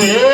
There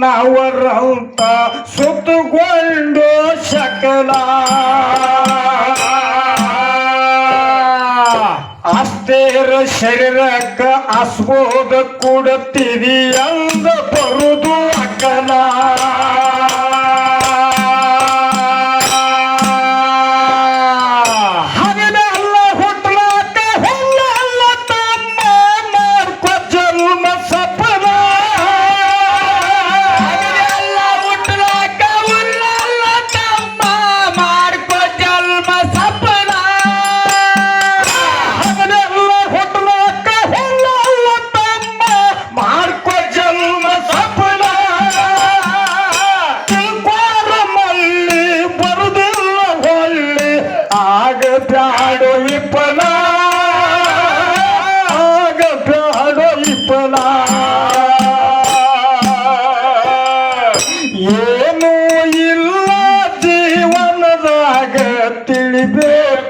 ನವರಂತ ಸುತ್ತುಕೊಂಡು ಸಕಲ ಅಷ್ಟೇರ ಶರೀರಕ್ಕ ಅಸ್ಬೋದ ಕೊಡುತ್ತಿದೆಯಂದ ಬರುದು ಅಕಲ.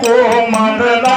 கோமரதா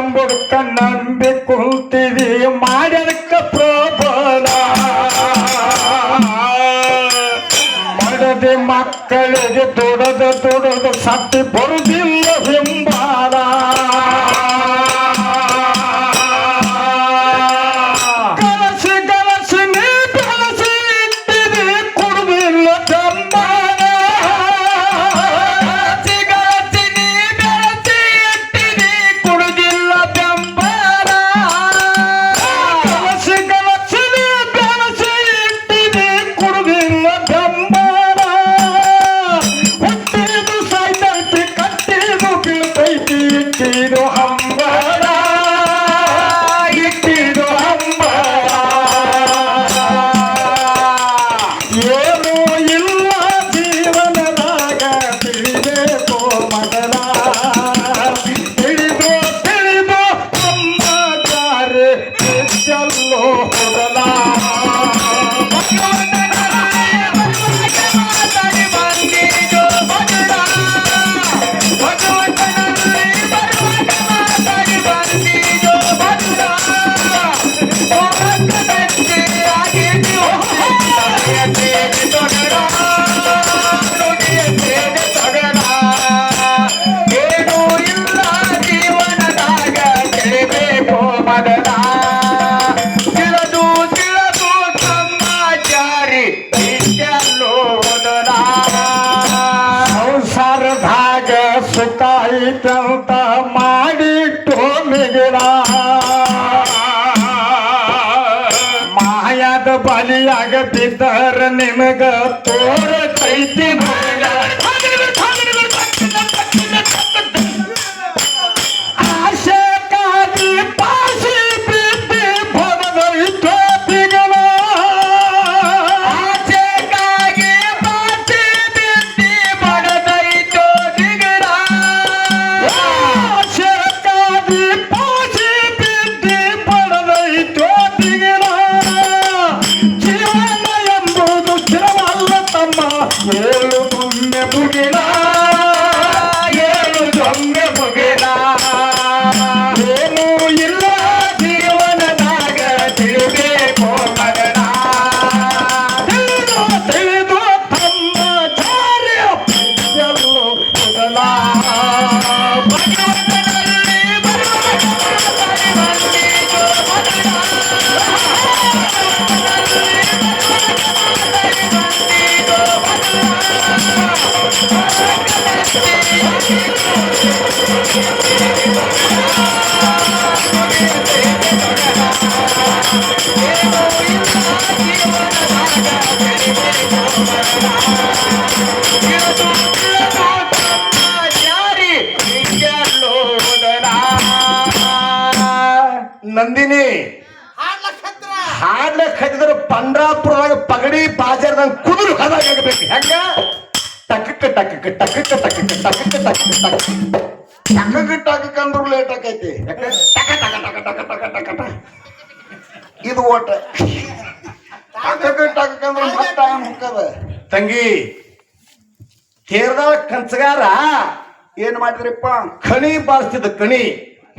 ಎಂಬುದಕ್ಕ ನಂಬಿ ಕುಂತೀವಿ. ಮಾಡ್ಯದಕ್ಕ ಪ್ರಬಲ ಮಾಡದೆ ಮಕ್ಕಳಿಗೆ ದುಡದ ದುಡದ ಸತ್ತಿ ಬರುದಿಲ್ಲ. ಬಿದ್ದಾರ ನಿಮಗ ತೋರ ಕೈತಿ ನಂದಿನಿ ಹಾಡ್ಲಕ್ ಹತ್ತಿದ್ರೆ ಪಂಡ್ರಾಪುರದಾಗ ಪಗಡಿ ಬಾಜಾರ್ದಂಗ ಕುದುರು ಹದಾಗಬೇಕು ಹೆಂಗ ಟಕಕ್ಕ ಟಕಕ್ಕ ಟಕಕ್ಕ ಟಕಕ್ಕ ಟಕಕ್ಕ ಟಕಕ್ಕ ಟಕಕ್ಕ ಟಕ ಟಕಕ್ ಅಂದ್ರು ಲೇಟ್ ಆಕೈತಿ? ಟಕ ಟಕ ಟಕ ಟಕ ಟಕ ಟಕ ಟಕ. ಇದು ಓಟ ಟಕ ಟಕಕ್ ಅಂದ್ರೆ ಮತ್ತ ಟೈಮ್ ಹುಕ್ಕದ ತಂಗಿ ಕೇರಳ ಕಂಚಗಾರ ಏನ್ ಮಾಡಿದ್ರಿಪ್ಪ ಖಣಿ ಬಾರಿಸ್ತಿದ್ದ ಕಣಿ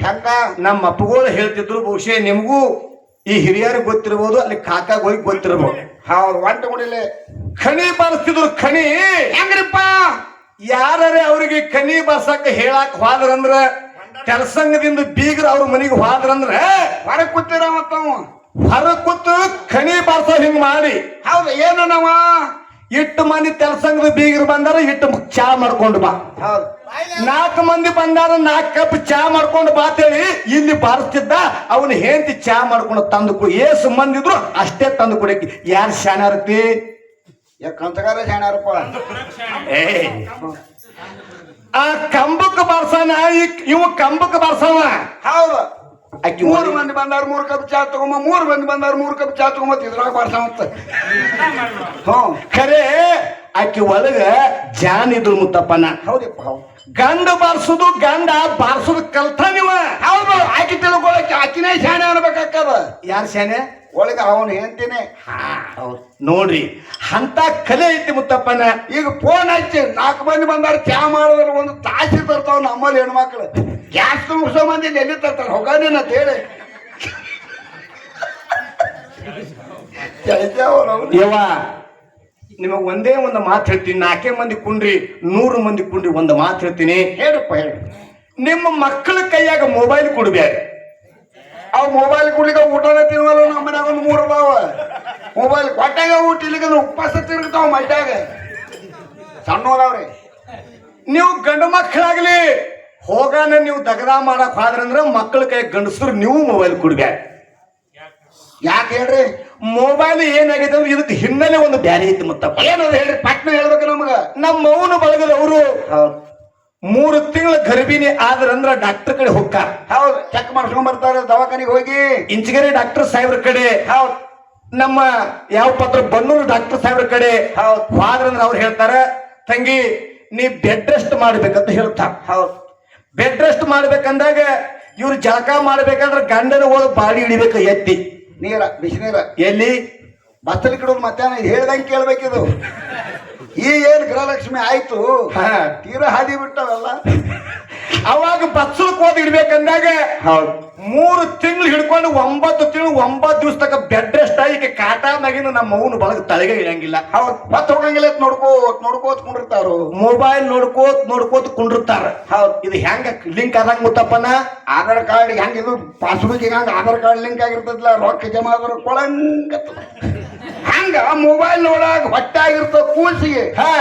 ಹೆಂಗ ನಮ್ಮ ಅಪ್ಪಗಳು ಹೇಳ್ತಿದ್ರು ಬಹುಶಃ ನಿಮಗೂ ಈ ಹಿರಿಯರಿಗೆ ಗೊತ್ತಿರ್ಬೋದು ಅಲ್ಲಿ ಕಾಕಾಗ ಹೋಗಿ ಗೊತ್ತಿರ್ಬೋದು. ಹೌದು ಒಂಟ ಗುಡಿಲೆ ಖಣಿ ಬಾರಿಸ್ತಿದ್ರು ಖಣಿ! ಹೆಂಗ್ರಿಪ್ಪ? ಯಾರೇ ಅವರಿಗೆ ಖಣಿ ಬಾರ್ಸಕ್ಕ ಹೇಳಕ್ ಹೋದ್ರಂದ್ರ ಕೆಲಸಂಗದಿಂದ ಬೀಗ್ರ ಅವ್ರ ಮನೆಗೆ ಹೋದ್ರಂದ್ರ ಹೊರ ಕೂತಿರ ಮತ್ತ ಹೊರ ಕೂತು ಖಣಿ ಬಾರ್ಸ ಹಿಂಗ್ ಮಾಡಿ. ಹೌದು ಏನು ನಾವ ಇಟ್ಟು ಮಂದಿ ತೆಲಸಂಗದ ಬೀಗರು ಬಂದಾರ ಇಟ್ಟು ಚಾ ಮಾಡ್ಕೊಂಡು ಬಾ. ಹೌದು. ನಾಲ್ಕು ಮಂದಿ ಬಂದಾರ ನಾಲ್ಕು ಕಪ್ ಚಾ ಮಾಡ್ಕೊಂಡು ಬಾ ಬಾತೇಳಿ ಇಲ್ಲಿ ಬಾರಿಸ್ತಿದ್ದ ಅವನು ಹೆಂಡತಿ ಚಾ ಮಾಡ್ಕೊಂಡು ತಂದು ಕೊಡಿ. ಏಸು ಮಂದಿದ್ರು ಅಷ್ಟೇ ತಂದು ಕೊಡಕ್ಕೆ. ಯಾರು ಶಾಣಾರತಿ ಕಂತಗಾರ ಜಾಣ್ಯಾರಪ್ಪ ಏ. ಆ ಕಂಬಕ್ಕೆ ಬಾರ್ಸಾನ ಇವ ಕಂಬಕ್ಕೆ ಬಾರ್ಸವ ಹೌದು. ಆಕಿ ಮೂರು ಮಂದಿ ಬಂದಾರ ಮೂರು ಕಪ್ ಚಾ ತಗೊಂಬ ಮೂರು ಮಂದಿ ಬಂದಾರ ಮೂರು ಕಪ್ ಚಾ ತಗೊಂಬ ಇದ್ರಾಗ ಬರ್ತ ಹ್ಮ್ ಖರೆ ಆಕಿ ಒಳಗ ಜಾನ್ ಇದ್ರು ಮುತ್ತಪ್ಪನ. ಹೌದಪ್ಪ ಹೌದು. ಗಂಡ ಬಾರ್ಸುದು ಗಂಡ ಬಾರ್ಸುದು ಕಲ್ತ ನೀವ. ಹೌದು. ಆಕಿ ತಿಳ್ಕೊಳಕ್ಕೆ ಆಕಿನೇ ಶಾಣೆ ಅನ್ಬೇಕಾಕದ. ಯಾರು ಶಾಣೆ? ಒಳಗ ಅವನು ಹೇಳ್ತೀನಿ ನೋಡ್ರಿ ಅಂತ ಕಲೆ ಐತಿ ಮುತ್ತಪ್ಪನ. ಈಗ ಫೋನ್ ಹಚ್ಚಿ ನಾಲ್ಕು ಮಂದಿ ಬಂದಾರ ಚಾ ಮಾಡಿದ್ರೆ ಒಂದು ತಾಸಿ ತರ್ತಾವ ನಮ್ಮಲ್ಲಿ ಹೆಣ್ಮಕ್ಳು. ಗ್ಯಾಸ್ ತುಂಬಿಸೋ ಮಂದಿ ಎಲ್ಲಿ ತರ್ತಾರ. ಹೋಗಾನೇನ ಅಂತ ಹೇಳಿ ನಿಮಗೆ ಅವ್ರು. ಯವ್ವ. ನಿಮಗ್ ಒಂದೇ ಒಂದು ಮಾತು ಹೇಳ್ತೀನಿ. ನಾಲ್ಕೇ ಮಂದಿ ಕುಂಡ್ರಿ ನೂರು ಮಂದಿ ಕುಂಡ್ರಿ ಒಂದು ಮಾತು ಹೇಳ್ತೀನಿ. ಹೇಳಪ್ಪ ಹೇಳಿ. ನಿಮ್ಮ ಮಕ್ಕಳ ಕೈಯಾಗ ಮೊಬೈಲ್ ಕೊಡ್ಬೇಡಿ. ಅವ್ ಮೊಬೈಲ್ ಕುಡ್ಲಿಕ್ಕೆ ಊಟನ ತಿನ್ವಲ್ಲ ನಮ್ಮ ಮನ್ಯಾಗ ಒಂದು ಮೂರು ಬಾವ ಮೊಬೈಲ್ ಕೊಟ್ಟಾಗ ಊಟ ಇಲ್ಲಿಗೆ ಉಪವಾಸ ತಿರುಗ್ತಾವ ಮಡ್ಯಾಗ. ಸಣ್ಣವ್ರವ್ರಿ ನೀವು ಗಂಡು ಮಕ್ಕಳಾಗ್ಲಿ ಹೋಗಾನ ನೀವು ದಗದ ಮಾಡಕ್ ಹೋದ್ರಂದ್ರ ಮಕ್ಕಳ ಕೈ ಗಂಡಸ್ರು ನೀವು ಮೊಬೈಲ್ ಕುಡ್ಗ. ಯಾಕೆ ಹೇಳ್ರಿ? ಮೊಬೈಲ್ ಏನಾಗಿದೆ ಅಂದ್ರೆ ಇದಕ್ಕೆ ಹಿನ್ನೆಲೆ ಒಂದು ಬ್ಯಾರೆ ಐತಿ ಮತ್ತ. ಏನದು ಹೇಳ್ರಿ? ಪಟ್ನ ಹೇಳ್ಬೇಕು ನಮಗ. ನಮ್ಮ ಮೌನ ಬಳಗದವರು ಮೂರು ತಿಂಗಳ ಗರ್ಭಿಣಿ ಆದ್ರಂದ್ರ ಡಾಕ್ಟರ್ ಕಡೆ ಹೊಕ್ಕ ಹೌದು. ಚೆಕ್ ಮಾಡ್ಸ್ಕೊಂಡ್ ಬರ್ತಾರೆ ದವಾಖಾನಿಗೆ ಹೋಗಿ. ಇಂಚಿಗೆರೆ ಡಾಕ್ಟರ್ ಸಾಹೇಬ್ರ ಕಡೆ. ಹೌದು. ನಮ್ಮ ಯಾವ ಪತ್ರ ಬನ್ನೂರು ಡಾಕ್ಟರ್ ಸಾಹೇಬ್ರ ಕಡೆ. ಹೌದು. ಹೋದ್ರಂದ್ರ ಅವ್ರು ಹೇಳ್ತಾರ ತಂಗಿ ನೀ ಬೆಡ್ ರೆಸ್ಟ್ ಮಾಡ್ಬೇಕಂತ ಹೇಳ್ತಾರ. ಹೌದು. ಬೆಡ್ ರೆಸ್ಟ್ ಮಾಡ್ಬೇಕಂದಾಗ ಇವ್ರು ಜಳಕ ಮಾಡ್ಬೇಕಂದ್ರೆ ಗಂಡನ ಹೋಗಿ ಬಾಡಿ ಹಿಡಿಬೇಕು ಎತ್ತಿ. ನೀರ ಬಿಸಿನೀರ ಎಲ್ಲಿ? ಬತ್ತಲ್ ಕಿಡೋದು ಮಧ್ಯಾಹ್ನ ಹೇಳ್ದಂಗೆ ಕೇಳ್ಬೇಕಿದು ಈ ಏನ್ ಗೃಹಲಕ್ಷ್ಮಿ ಆಯ್ತು. ತೀರಾ ಹಾದಿ ಬಿಟ್ಟವೆಲ್ಲ? ಅವಾಗ ಬಚ್ಚಲಕ್ ಹೋದ್ ಇಡ್ಬೇಕಂದಾಗ ಹೌದು. ಮೂರು ತಿಂಗಳು ಹಿಡ್ಕೊಂಡು ಒಂಬತ್ತು ತಿಂಗಳು ಒಂಬತ್ತು ದಿವಸ ತಕ ಬೆಡ್ ರೆಸ್ಟ್ ಆಗಿ ಕಾಟ ಮಗಿನ ನಮ್ಮ ಮೌನ ಬಳಗ ತಲೆಗೆ ಇಳಂಗಿಲ್ಲ ಹೌದ್. ಮತ್ ಹೋಗಂಗಿಲ್ಲ ನೋಡ್ಕೋತ್ ನೋಡ್ಕೋತ್ ಕುಂಡಿರ್ತಾರು ಮೊಬೈಲ್ ನೋಡ್ಕೋತ್ ನೋಡ್ಕೋತ್ ಕುಂಡಿರ್ತಾರ. ಹೌದ್. ಇದು ಹೆಂಗ ಲಿಂಕ್ ಆದಂಗ ಗೊತ್ತಪ್ಪನ? ಆಧಾರ್ ಕಾರ್ಡ್ ಹೆಂಗ ಇದು ಪಾಸ್ಬುಕ್ ಹೆಂಗ ಆಧಾರ್ ಕಾರ್ಡ್ ಲಿಂಕ್ ಆಗಿರ್ತದಲ್ಲ ರೊಕ್ಕ ಜಮಾ ಆದ್ರ ಕೊಳಂಗತ್ತ ಹಂಗ ಮೊಬೈಲ್ ನೋಡಾಗ ಹೊಟ್ಟಾಗಿರ್ತದ ಕೂಸಿಗೆ. ಹಾ.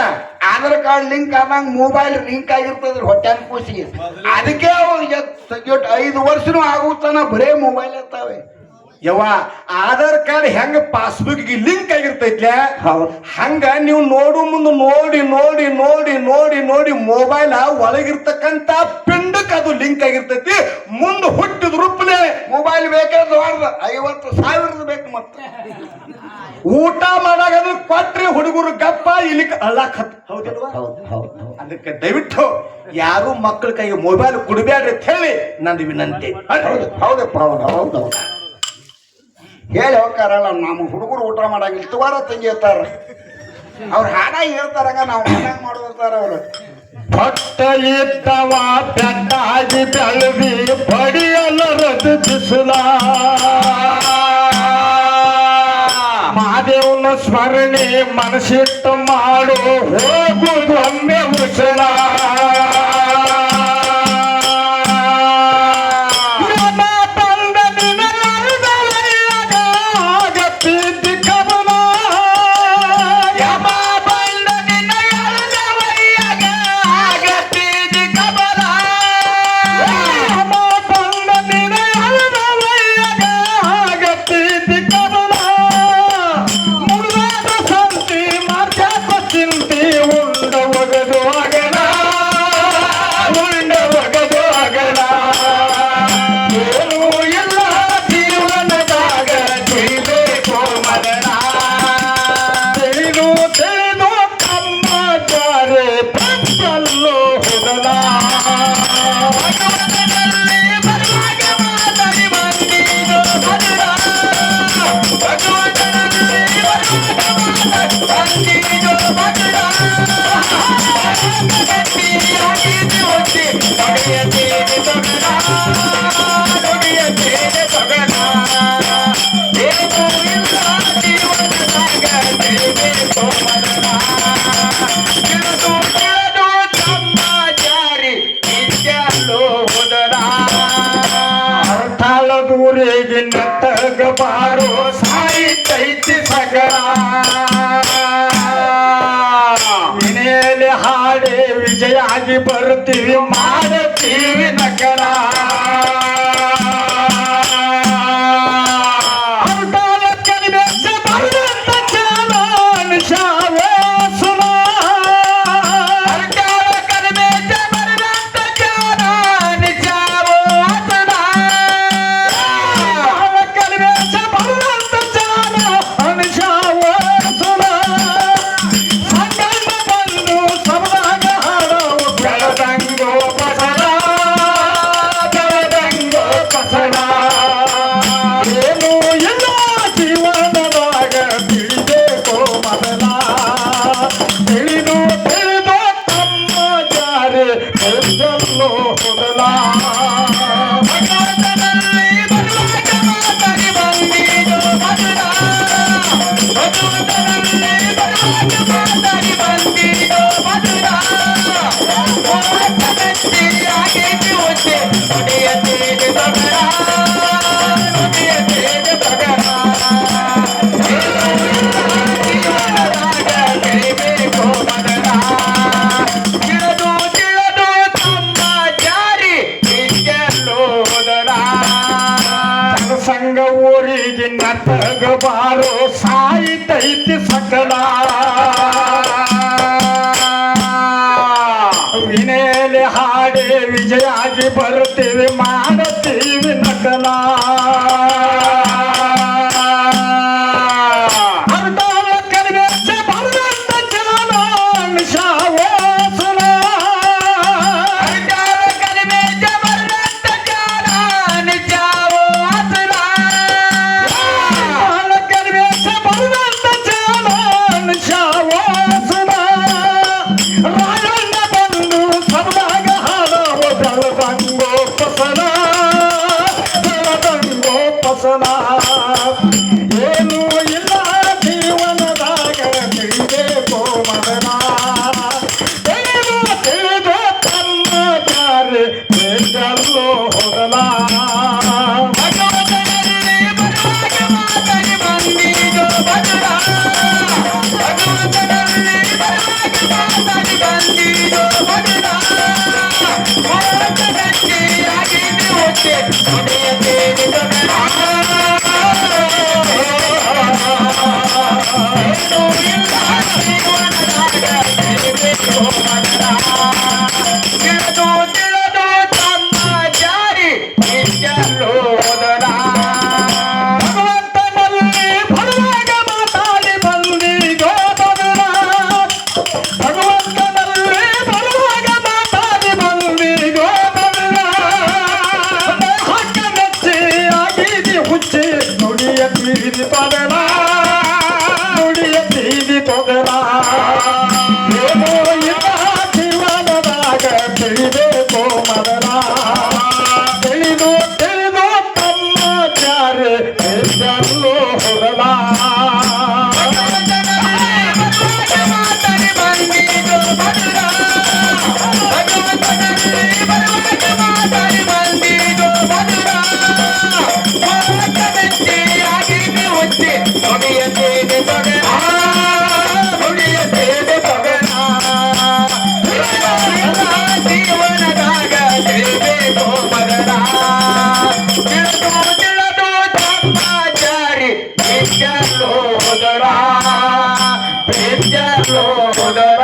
ಆಧಾರ್ ಕಾರ್ಡ್ ಲಿಂಕ್ ಆದಂಗ ಮೊಬೈಲ್ ಲಿಂಕ್ ಆಗಿರ್ತದ್ರಿ ಹೊಟ್ಟೆ ಕೂಸಿಗೆ. ಅದಕ್ಕೆ ಅವ್ರು ಐದು ವರ್ಷನೂ ಆಗುತ್ತಾನ ಬರೇ ಮೊಬೈಲ್ ಇರ್ತಾವೆ. ಯವ್ವ ಆಧಾರ್ ಕಾರ್ಡ್ ಹೆಂಗ ಪಾಸ್ಬುಕ್ ಲಿಂಕ್ ಆಗಿರ್ತೈತ್ಲೆ? ಹಂಗ ನೀವು ನೋಡು ಮುಂದೆ ನೋಡಿ ನೋಡಿ ನೋಡಿ ನೋಡಿ ನೋಡಿ ಮೊಬೈಲ್ ಒಳಗಿರ್ತಕ್ಕಂತ ಪಿಂಡಕ್ ಅದು ಲಿಂಕ್ ಆಗಿರ್ತೈತಿ. ಮುಂದೆ ಹುಟ್ಟಿದ ರೂಪಲೆ ಮೊಬೈಲ್ ಬೇಕಾದ್ರೆ ಐವತ್ತು ಸಾವಿರದ ಬೇಕು ಮತ್ತೆ ಊಟ ಮಾಡಾಗ ಅದು ಕೊಟ್ರಿ ಹುಡುಗರು ಗಪ್ಪ ಇಲ್ಲಿ ಹೌದಿಲ್ವಾ ಹೌದು ಹೌದು ಅದಕ್ಕೆ ದಯವಿಟ್ಟು ಯಾರು ಮಕ್ಕಳ ಕೈಗೆ ಮೊಬೈಲ್ ಕೊಡಬೇಡ್ರಿ ಅಂತ ಹೇಳಿ ನಂದು ವಿನಂತಿ. ಹೌದು ಹೌದಪ್ಪ ಹೌದು ಹೌದು ಹೌದು. ಹೇಳಿ ಹೋಗ್ತಾರಲ್ಲ ನಮ್ಮ ಹುಡುಗರು ಊಟ ಮಾಡಂಗಿಲ್ಲ. ತುವಾರ ತಂಗಿ ಇರ್ತಾರ ಅವ್ರು ಹಾಡ ಹೇಳ್ತಾರಂಗ, ನಾವು ಹಾಡ ಮಾಡಿರ್ತಾರ ಅವರು. ಭಕ್ತ ಇದ್ದವ ಬೆಟ್ಟಾಗಿ ಬೆಳವಿ ಪಡಿಯಲರದು ಬಿಸಿಲ. ಮಾದೇವನ ಸ್ಮರಣೆ ಮನಸ್ಸಿಟ್ಟು ಮಾಡು ಹೋಗುದೊಮ್ಮೆ ಉಸಲ. ಬರ್ತೀವಿ ಮಾಡ್ತೀವಿ ನಕರ ಸಂಗ ಊರಿಗೆ ನಟಗಬಾರೋ ಸಾಯಿತೈತಿ ಸಕಲ. ವಿನೇಲೆ ಹಾಡಿ ವಿಜಯಾಗಿ ಬರುತ್ತೇವೆ ಮಾಡ. সোনা Oh, my God.